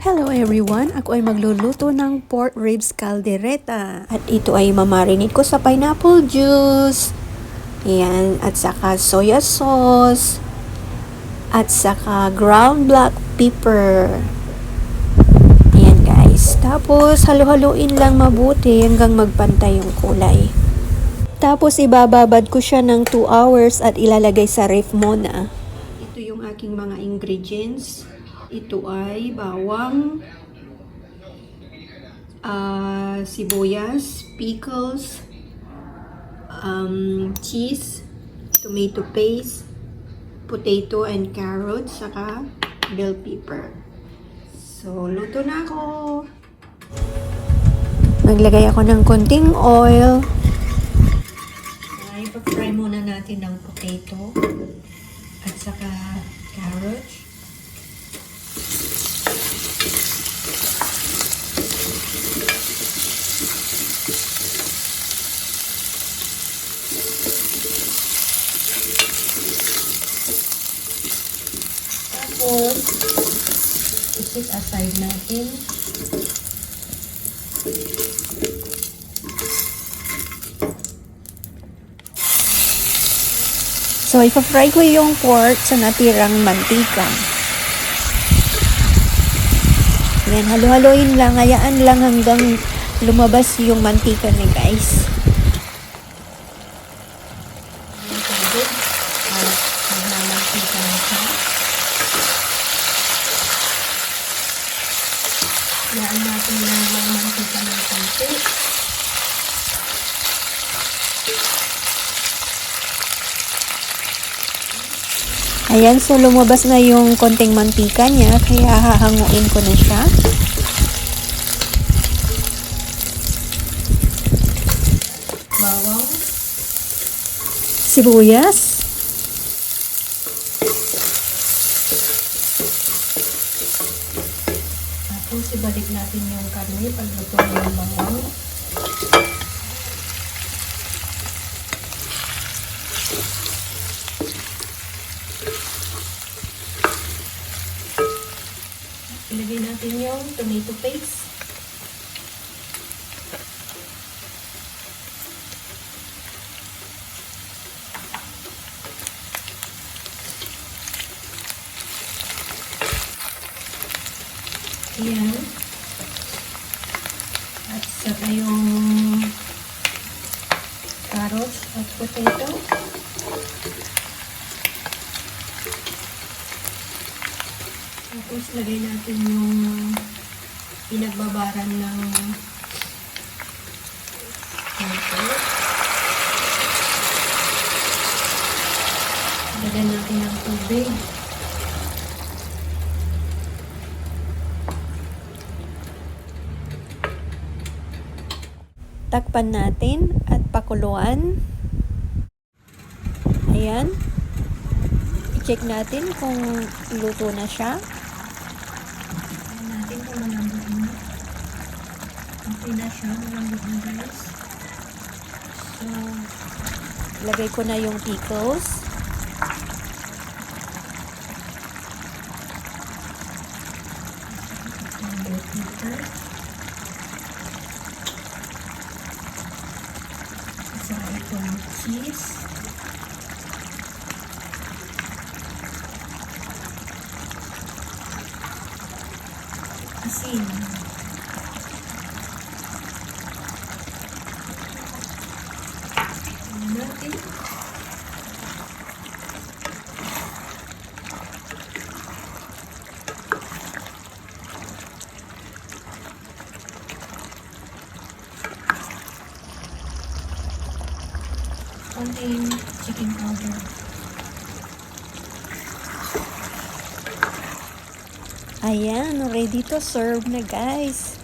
Hello everyone! Ako ay magluluto ng pork ribs caldereta. At ito ay mamarinate ko sa pineapple juice. Ayan. At saka soya sauce. At saka ground black pepper. Ayan guys. Tapos halo-haloin lang mabuti hanggang magpantay yung kulay. Tapos ibababad ko siya ng 2 hours at ilalagay sa ref muna. Ito yung aking mga ingredients. Ito ay bawang, ah, sibuyas, pickles, um, cheese, tomato paste, potato and carrot, saka bell pepper. So, luto na ako. Naglagay ako ng konting oil. Ay, fry muna natin ng potato at saka carrot. Tapos, isit aside natin. So, ipa-fry ko yung pork sa natirang mantika. Yan, halo-haloin lang. Hayaan lang hanggang lumabas yung mantika niya, guys. Yung tubig. At magmamantika na siya. Hayaan natin na magmantika ng konti. Ayan, so lumabas na yung konting mantika niya, kaya hahanguin ko na siya. Bawang. Sibuyas. Tapos ibalik natin yung karne pagluto ng bawang. Ilagay natin yung tomato paste. Ayan. At saka yung carrots at potato. Tapos lagay natin yung pinagbabaran ng ito. Lagyan natin ng tubig. Takpan natin at pakuluan. Ayan. I-check natin kung luto na siya. Tingnan natin kung malambot na. Okay na siya, malambot na guys. So, lagay ko na yung pickles. Bell Saka itong cheese. Asin. Natin. Konting chicken powder. Ayan, ready to serve na guys.